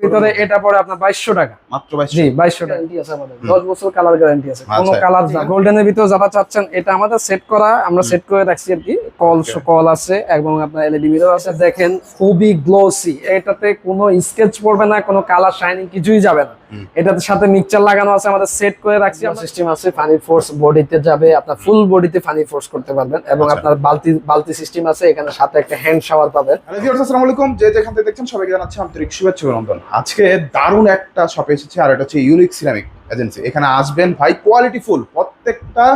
ভিতরে এটা পড়ে আপনার 2200 টাকা। মাত্র 2200 জি বাইশশো গ্যারান্টি আছে আমাদের। দশ বছর কালার গ্যারান্টি আছে। কোনো কালার না। গোল্ডেনের ভিতরে যারা চাচ্ছেন এটা আমাদের সেট করা আমরা সেট করে রাখছি আর কি। কল কল আছে এবং আপনার এলইডি মিরর আছে। দেখেন খুবই গ্লোসি এটাতে কোনো স্কেচ পড়বে না কোনো কালার শাইনিং কিছুই যাবে না। এটাতে সাথে মিক্সচার লাগানো আছে আমাদের সেট করে রাখছি সিস্টেম আছে ফানি ফোর্স বডিতে যাবে আপনার ফুল বডিতে ফানি ফোর্স করতে পারবেন এবং আচ্ছা। আপনার বালতি বালতি সিস্টেম আছে এখানে সাথে একটা হ্যান্ড শাওয়ার পাবেন। হ্যালো ভিউয়ার্স আসসালামু আলাইকুম। যে যেখান থেকে দেখছেন সবাইকে জানাচ্ছি আন্তরিক শুভেচ্ছা অভিনন্দন। আজকে দারুণ একটা শপে এসেছি আর এটা হচ্ছে ইউনিক সিরামিক এজেন্সি এখানে আসবেন ভাই কোয়ালিটি ফুল প্রত্যেকটা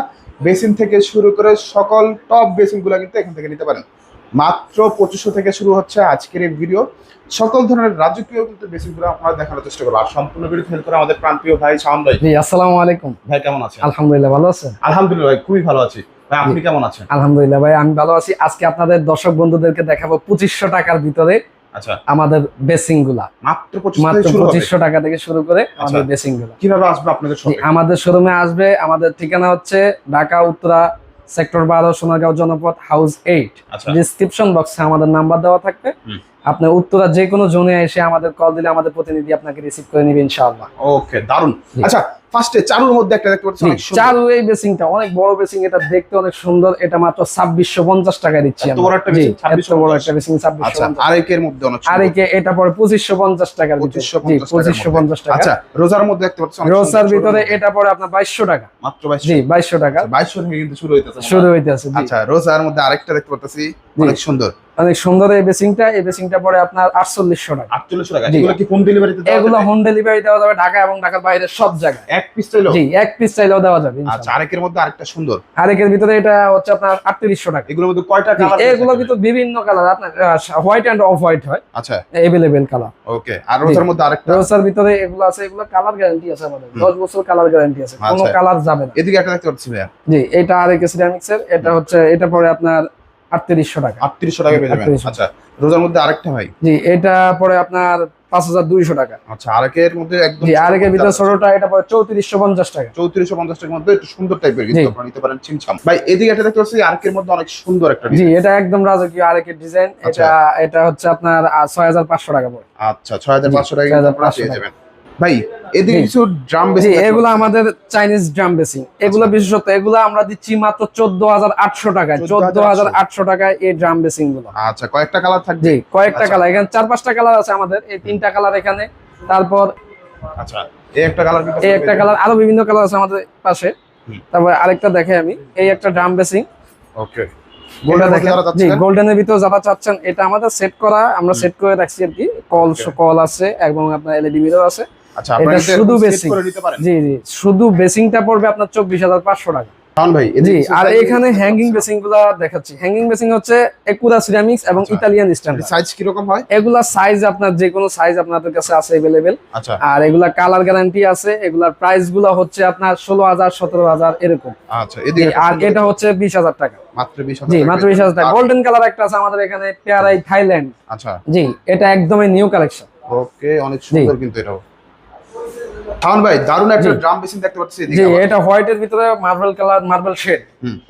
বেসিন থেকে শুরু করে সকল টপ বেসিনগুলো কিন্তু এখান থেকে নিতে পারেন। মাত্র পঁচিশশো থেকে শুরু হচ্ছে আজকের এই ভিডিও। সকল ধরনের রাজকীয় কিন্তু বেসিনগুলো আপনারা দেখানোর চেষ্টা করব। আর সম্পূর্ণ ভিডিও হেল্প করে আমাদের প্রান্তীয় ভাই শাওন ভাই। আসসালামু আলাইকুম। ভাই কেমন আছেন? আলহামদুলিল্লাহ ভালো আছেন? আলহামদুলিল্লাহ ভাই খুবই ভালো আছি। আপনি কেমন আছেন? আলহামদুলিল্লাহ ভাই আমি ভালো আছি। আজকে আপনাদের দর্শক বন্ধুদেরকে দেখাবো পঁচিশশো টাকার ভিতরে আচ্ছা। আমাদের বেসিংগুলা মাত্র পঁচিশশো টাকা থেকে শুরু করে আমাদের আচ্ছা। বেসিংগুলা কীভাবে আসবে আপনাদের আমাদের শোরুমে আসবে। আমাদের ঠিকানা হচ্ছে ঢাকা উত্তরা সেক্টর বারো Sonargaon Janapath house eight description বক্সে আমাদের নাম্বার দেওয়া থাকবে। হুম। আপনি উত্তরা যে কোনো জোনে এসে আমাদের কল দিলে আমাদের প্রতিনিধি আপনাকে রিসিভ করে নিবে ইনশাআল্লাহ। ওকে দারুণ আচ্ছা ফার্স্টে চারুর মধ্যে একটা দেখতে পাচ্ছি চারু এই বেসিংটা অনেক বড় বেসিং এটা দেখতে অনেক সুন্দর এটা মাত্র ছাব্বিশশো পঞ্চাশ টাকা দিচ্ছি আমরা। বড় একটা বেসিং, এত বড় 2650 একটা বেসিং ছাব্বিশশো আচ্ছা পঞ্চাশ আরেকের মধ্যে অনেক আর একে এটা ভিতরে। পঁচিশশো জি পঁচিশশো পঞ্চাশ টাকা। আচ্ছা রোজার মধ্যে দেখতে পাচ্ছি অনেক রোসার ভিতরে এটা পরে আপনার বাইশশো টাকা। মাত্র বাইশ জি বাইশশো। টাকা। বাইশশো থেকে কিন্তু শুরু হইতেছে। শুরু হইতেছে আচ্ছা রোজার মধ্যে আরেকটা দেখতে পাচ্ছি অনেক সুন্দর। অনেক সুন্দর এই বেসিংটা এই বেসিংটা পরে আপনার আটচল্লিশশো টাকা। আটচল্লিশশো টাকা। এগুলো কি হোম ডেলিভারিতে এগুলো হোম ডেলিভারি দেওয়া যাবে ঢাকা এবং ঢাকার বাইরে সব জায়গায়। এক পিস চাইলো জি এক পিস চাইলেও দেওয়া যাবে আচ্ছা আরেকের মধ্যে আরেকটা সুন্দর। আরেকের ভিতরে এটা হচ্ছে আপনার আটত্রিশশো টাকা। এগুলোর মধ্যে কয়টা কালার এগুলো কিন্তু বিভিন্ন কালার আপনার হোয়াইট অ্যান্ড অফ হোয়াইট হয়। আচ্ছা। এভেলেবেল কালার ওকে আর রোজার মধ্যে আরেকটা? রোসার ভিতরে এগুলো আছে এগুলো কালার গ্যারান্টি আছে আমাদের। হুম। দশ বছর কালার গ্যারান্টি আছে কোনো আচ্ছা। কালার যাবে না। এদিকে একটা দেখতে পাচ্ছি ভাইয়া। জি এটা আরেক সিরামিক্স এর এটা হচ্ছে এটা পরে আপনার আটত্রিশশো টাকা। আটত্রিশশো টাকা পেয়ে যাবেন। 3800 আচ্ছা রোজার মধ্যে আরেকটা ভাই? জি এটা পরে আপনার পাঁচ হাজার দুইশো টাকা। আচ্ছা আরেকের মধ্যে একদম জি আরেকের ভিতরে ছোটটা এটা পরে চৌত্রিশশো পঞ্চাশ টাকা। চৌত্রিশশো পঞ্চাশ টাকার মধ্যে একটু সুন্দর টাইপের জি। আপনারা নিতে পারেন ছিমছাম। ভাই এদিকে একটা দেখতে পাচ্ছি আরেকের মধ্যে অনেক সুন্দর একটা জি এটা একদম রাজকীয় আরেকের ডিজাইন আচ্ছা। এটা এটা হচ্ছে আপনার ছয় হাজার পাঁচশো টাকা পড়ে আচ্ছা ছয় হাজার পাঁচশো টাকা জি, কিন্তু আপনারা পেয়ে যাবেন। ভাই এদিকে কিছু ড্রাম বেশি এগুলো আমাদের চাইনিজ ড্রাম বেসিং এগুলো আচ্ছা। বিশেষত এগুলো আমরা দিচ্ছি মাত্র চোদ্দ হাজার আটশো টাকায়। চোদ্দ হাজার আটশো। টাকায় এই ড্রাম বেসিংগুলো। আচ্ছা কয়েকটা কালার থাকবে? জি কয়েকটা আচ্ছা। কালার এখানে চার পাঁচটা কালার আছে আমাদের। এই তিনটা কালার এখানে। তারপর আচ্ছা এই একটা কালার এই একটা কালার আরও বিভিন্ন কালার আছে আমাদের পাশে। তারপর আরেকটা দেখে আমি। এই একটা ড্রাম বেসিং ওকে গোল্ডেনের ভিতরে যারা চাচ্ছেন এটা আমাদের সেট করা। আমরা সেট করে রাখছি আর কি। কল কল আছে এবং আপনার এলইডি মিরর আছে। আচ্ছা আপনারা এটা এটা শুধু set basic। করে নিতে পারেন জি জি শুধু বেসিংটা পড়বে আপনার চব্বিশ হাজার পাঁচশো টাকা শাওন ভাই জি এদিকে কিছু আর size- এখানে হ্যাঙ্গিং বেসিং গুলা দেখাচ্ছি হ্যাঙ্গিং বেসিং হচ্ছে একুরা সিরামিক্স এবং আচ্ছা। ইতালিয়ান স্ট্যান্ডার্ড সাইজ কি রকম হয় এগুলা সাইজ আপনার যে কোনো সাইজ আপনাদের কাছে আছে अवेलेबल আচ্ছা আর এগুলা কালার গ্যারান্টি আছে এগুলার প্রাইস গুলা হচ্ছে আপনার ষোলো হাজার সতেরো হাজার এরকম আচ্ছা এদিকে একটা আর সুন্দর- এটা হচ্ছে বিশ হাজার টাকা মাত্র 20000 জি টাকা মাত্র পেয়ে বিশ হাজার টাকা যাবেন। গোল্ডেন কালার একটা আছে আমাদের এখানে পেয়ারাই থাইল্যান্ড আচ্ছা জি এটা একদমই নিউ কালেকশন ওকে অনেক সুন্দর কিন্তু এটাও শাওন ভাই দারুণ একটা ড্রাম বেসিন দেখতে পাচ্ছি জি এটা হোয়াইটের ভিতরে মার্বেল কালার মার্বেল শেড।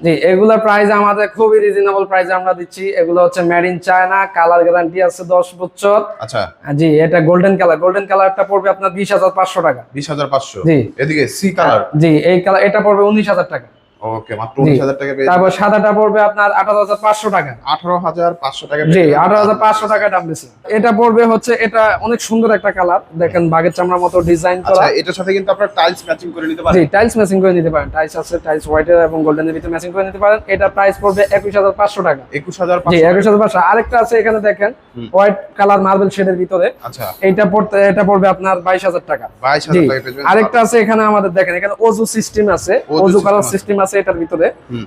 জি এগুলা প্রাইস আমাদের খুবই রিজনেবল প্রাইসে আমরা দিচ্ছি। এগুলো হচ্ছে made in China colour guarantee আছে বছর। আচ্ছা। জি এটা গোল্ডেন কালার গোল্ডেন কালারটা পড়বে আপনার বিশ হাজার পাঁচশো টাকা। 20500 জি। এদিকে সি কালার জি এই কালার এটা পড়বে উনিশ হাজার টাকা। ওকে মাত্র 19000 টাকা পেয়ে তারপর সাদাটা পড়বে আপনার আঠারো হাজার পাঁচশো টাকা। 18500 টাকা জি পেয়ে যাবেন। আঠারো হাজার পাঁচশো টাকা দাম বেশি এটা পড়বে হচ্ছে এটা অনেক সুন্দর একটা কালার। দেখেন বাঘের চামড়ার মতো ডিজাইন করা। আচ্ছা এটার সাথে কিন্তু আপনারা টাইলস ম্যাচিং করে নিতে জি টাইলস ম্যাচিং করে নিতে পারেন। টাইলস আছে টাইলস হোয়াইটের এবং গোল্ডেনের ভিতরে ম্যাচিং করে নিতে পারেন। এটা প্রাইস পড়বে একুশ হাজার পাঁচশো টাকা। জি 21500 একুশ হাজার পাঁচশো। আরেকটা আছে এখানে দেখেন হোয়াইট কালার মার্বেল শেডের ভিতরে। আচ্ছা। এইটা পড়তে এটা পড়বে আপনার বাইশ হাজার টাকা। 22000 টাকা আরেকটা আছে এখানে আমাদের দেখেন এখানে ওজু সিস্টেম আছে। ওজু system করার আছে। আছে এটার ভিতরে।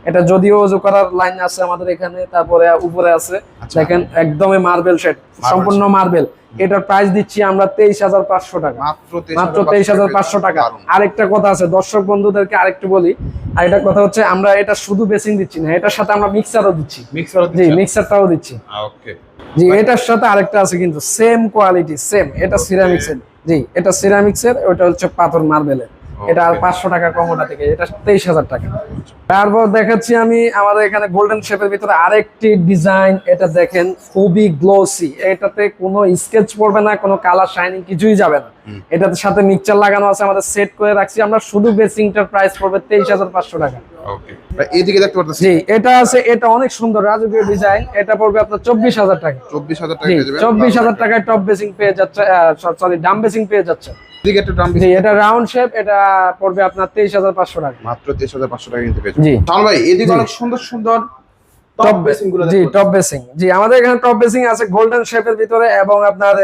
এটা যদিও ওজু করার লাইন আছে আমাদের এখানে তারপরে উপরে আছে। আচ্ছা। দেখেন একদমই মার্বেল শেড সম্পূর্ণ মার্বেল এটার প্রাইস দিচ্ছি আমরা তেইশ হাজার পাঁচশো টাকা। মাত্র তেইশ হাজার পাঁচশো টাকা। আরেকটা কথা আছে দর্শক বন্ধুদেরকে আরেকটু বলি। আর এটা কথা হচ্ছে আমরা এটা শুধু বেসিং দিচ্ছি না এটার সাথে আমরা মিক্সারও দিচ্ছি। জি মিক্সারটাও দিচ্ছি। ওকে। জি এটার সাথে আরেকটা আছে কিন্তু সেম কোয়ালিটি সেম এটা সিরামিক্সের জি এটা সিরামিক্সের ওটা হচ্ছে পাথর মার্বেলের এটা আর পাঁচশো টাকা কম ওটা থেকে এটা তেইশ হাজার টাকা। তারপর দেখাচ্ছি আমি আমাদের এখানে গোল্ডেন শেপের ভিতরে আরেকটি ডিজাইন এটা দেখেন খুবই গ্লোসি এটাতে কোনো স্কেচ পড়বে না কোনো কালার শাইনিং কিছুই যাবে না। এটাতে সাথে মিক্সচার লাগানো আছে আমাদের সেট করে রাখছি। আমরা শুধু বেসিংটার প্রাইস পড়বে তেইশ হাজার পাঁচশো টাকা। ওকে এইদিকে দেখতে পারতেছি। জি এটা আছে এটা অনেক সুন্দর রাজকীয় ডিজাইন এটা পড়বে আপনার চব্বিশ হাজার টাকা। চব্বিশ হাজার টাকা চব্বিশ হাজার টাকায় টপ বেসিং পেয়ে যাচ্ছে সরি ডাম বেসিং পেয়ে যাচ্ছে। এদিকে একটা দাম জি এটা রাউন্ড শেপ এটা পড়বে আপনার তেইশ হাজার পাঁচশো টাকা। মাত্র তেইশ হাজার পাঁচশো টাকা কিনতে জি। তাহলে ভাই এদিকে। অনেক সুন্দর সুন্দর টপ বেসিংগুলো জি টপ বেসিং জি আমাদের এখানে টপ বেসিং আছে গোল্ডেন শেপের ভিতরে এবং আপনার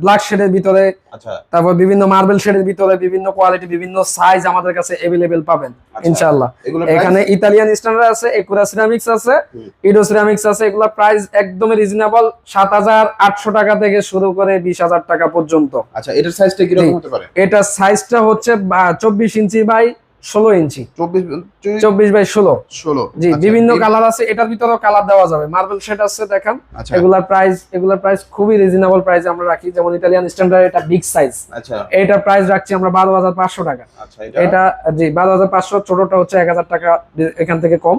ব্ল্যাক শেডের ভিতরে আচ্ছা তারপর বিভিন্ন মার্বেল শেডের ভিতরে বিভিন্ন কোয়ালিটি বিভিন্ন সাইজ আমাদের কাছে अवेलेबल পাবেন আচ্ছা। ইনশাআল্লাহ এগুলো এখানে ইতালিয়ান স্ট্যান্ডার্ড আছে একুরা সিরামিক্স আছে হুম। ইডো সিরামিক্স আছে এগুলা প্রাইস একদমই রিজনেবল সাত হাজার আটশো টাকা থেকে শুরু করে বিশ হাজার টাকা পর্যন্ত আচ্ছা এটার সাইজটা কিরকম জি। হতে পারে এটা সাইজটা হচ্ছে চব্বিশ ইঞ্চি বাই ষোলো ইঞ্চি। চব্বিশ বাই ষোলো। ষোলো। জি আচ্ছা, বিভিন্ন কালার আছে এটার ভিতরেও কালার দেওয়া যাবে। মার্বেল শেড আছে দেখেন। আচ্ছা। এগুলার প্রাইস এগুলার প্রাইস খুবই রিজনেবল প্রাইস আমরা রাখি। যেমন ইতালিয়ান স্ট্যান্ডার্ড এটা বিগ সাইজ আচ্ছা। এটার প্রাইস রাখছি আমরা বারো হাজার পাঁচশো টাকা। আচ্ছা এটা এটা জি বারো হাজার পাঁচশো ছোটটা হচ্ছে এক হাজার টাকা এখান থেকে কম।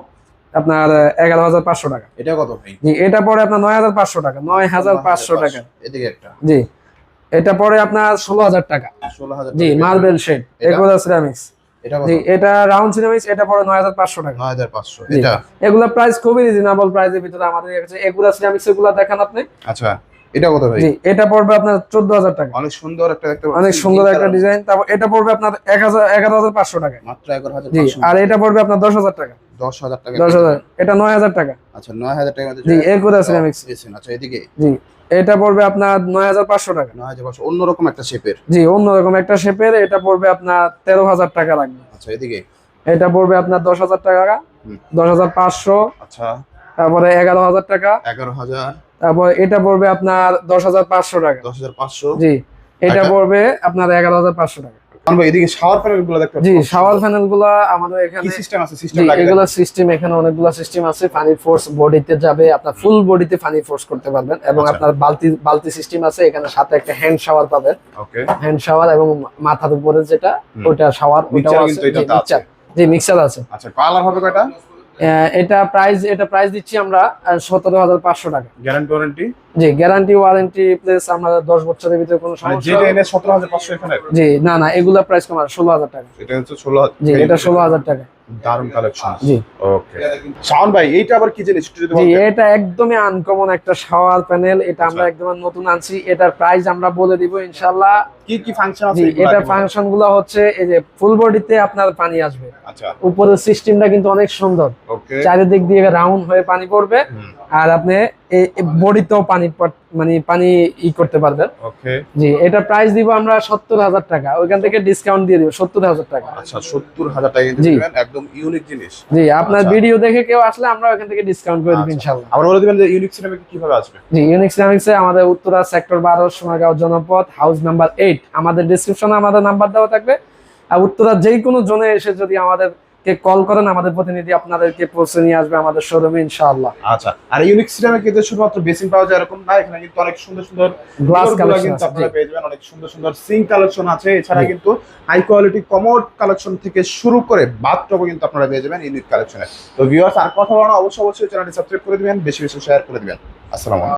আপনার এগারো হাজার পাঁচশো টাকা। এটা কত জি এটা পরে আপনার নয় হাজার পাঁচশো টাকা নয় হাজার পাঁচশো টাকা। এদিকে একটা। জি এটা পরে আপনার ষোলো হাজার টাকা। ষোলো হাজার জি মার্বেল শেড এটা? এগুলো সিরামিক্স এটা কত জি এটা রাউন্ড সিরামিক্স এটা পরে নয় হাজার পাঁচশো টাকা নয় হাজার পাঁচশো জি। এটা এগুলা প্রাইস খুবই রিজনেবল প্রাইসের ভিতরে আমাদের কাছে এগুলা সিরামিক্স এগুলা দেখান আপনি আচ্ছা এটা কত ভাই জি এটা পড়বে আপনার চোদ্দ হাজার টাকা অনেক সুন্দর একটা দেখতে অনেক সুন্দর একটা ডিজাইন তারপর এটা পড়বে আপনার এক হাজার এগারো হাজার পাঁচশো টাকা মাত্র এগারো হাজার জি পাঁচশো আর এটা পড়বে আপনার দশ হাজার টাকা দশ হাজার টাকা দশ হাজার এটা নয় হাজার টাকা আচ্ছা নয় হাজার টাকা জি, এরপরে ceramics। আচ্ছা এদিকে জি এটা পড়বে আপনার নয় হাজার পাঁচশো টাকা। নয় হাজার পাঁচশো অন্যরকম একটা শেপের জি অন্যরকম একটা শেপের এটা পড়বে আপনার তেরো হাজার টাকা লাগবে। আচ্ছা এদিকে? এটা পড়বে আপনার দশ হাজার টাকা দশ হাজার পাঁচশো আচ্ছা। তারপরে এগারো হাজার টাকা এগারো হাজার। তারপর এটা পড়বে আপনার দশ হাজার পাঁচশো টাকা। দশ হাজার পাঁচশো? জি এটা এটা? পড়বে আপনার এগারো হাজার পাঁচশো টাকা। এদিকে শাওয়ার প্যানেল দেখতে জি শাওয়ার প্যানেল আমাদের এখানে কি সিস্টেম আছে? সিস্টেম লাগে। এগুলো সিস্টেম এখানে অনেকগুলো সিস্টেম আছে। পানি ফোর্স বডিতে যাবে আপনার ফুল বডিতে পানি ফোর্স করতে পারবেন। এবং আচ্ছা। আপনার বালতি বালতি সিস্টেম আছে এখানে সাথে একটা হ্যান্ড শাওয়ার পাবেন। ওকে হ্যান্ড শাওয়ার এবং মাথার উপরে যেটা ওইটা ওটা শাওয়ার ওটাও আছে। মিক্সার আচ্ছা কালার হবে কয়টা? এটা প্রাইস এটা প্রাইস দিচ্ছি আমরা সতেরো হাজার পাঁচশো টাকা। গ্যারান্টি ওয়ারেন্টি জি গ্যারান্টি ওয়ারেন্টি প্লেস আমরা দশ বছরের ভিতরে কোনো মানে সমস্যা জি না না এগুলা প্রাইস কমার ষোলো হাজার টাকা। এটা হচ্ছে ষোলো জি এটা ষোলো হাজার টাকা। দারুণ কালেকশন জি। ওকে শাওন ভাই এইটা আবার কি জিনিস? একটু যদি জি এটা একদমই আনকমন একটা শাওয়ার প্যানেল এটা আমরা আচ্ছা। একদম নতুন আনছি। এটার প্রাইস আমরা বলে দিব ইনশাল্লাহ কি কি ফাংশন আছে এটা ফাংশনগুলো হচ্ছে এই যে ফুল বডিতে আপনার পানি আসবে। আচ্ছা। উপরের সিস্টেমটা কিন্তু অনেক সুন্দর। ওকে চারিদিক দিয়ে রাউন্ড হয়ে পানি পড়বে। আর আপনি বডিতেও পানি পট- মানে পানি ই করতে পারবেন। ওকে। জি এটা প্রাইস দিব আমরা সত্তর হাজার টাকা। ওইখান থেকে ডিসকাউন্ট দিয়ে দিব সত্তর হাজার টাকা। আচ্ছা সত্তর হাজার টাকা জি। একদম ইউনিক জিনিস। জি আপনার আচ্ছা। ভিডিও দেখে কেউ আসলে আমরা ওইখান থেকে ডিসকাউন্ট করে দিব আচ্ছা। ইনশাল্লাহ আবার বলে দিবেন যে ইউনিক সিনেমা কীভাবে আসবে? জি ইউনিক সিরামিক্সে আমাদের উত্তরা সেক্টর বারো সোনাগাঁও জনপদ হাউস নাম্বার এইট আমাদের ডিসক্রিপশনে আমাদের নাম্বার দেওয়া থাকবে। আর উত্তরা যেই কোনো জনে এসে যদি আমাদেরকে কল করেন আমাদের প্রতিনিধি আপনাদেরকে পৌঁছে নিয়ে আসবে আমাদের শোরুমে ইনশাআল্লাহ। আচ্ছা আর ইউনিক সিনেমা কিন্তু শুধুমাত্র বেসিন পাওয়া যায় এরকম না এখানে কিন্তু অনেক সুন্দর সুন্দর গ্লাস কালেকশন আপনারা পেয়ে যাবেন অনেক সুন্দর সুন্দর সিঙ্ক কালেকশন আছে। এছাড়া কিন্তু হাই কোয়ালিটি কমোড কালেকশন থেকে শুরু করে বাথটবও কিন্তু আপনারা পেয়ে যাবেন ইউনিক কালেকশনে তো ভিউয়ার্স আর কথা বলানো অবশ্যই অবশ্যই চ্যানেলটি সাবস্ক্রাইব করে দিবেন বেশি বেশি শেয়ার করে দিবেন। আসসালামু আলাইকুম।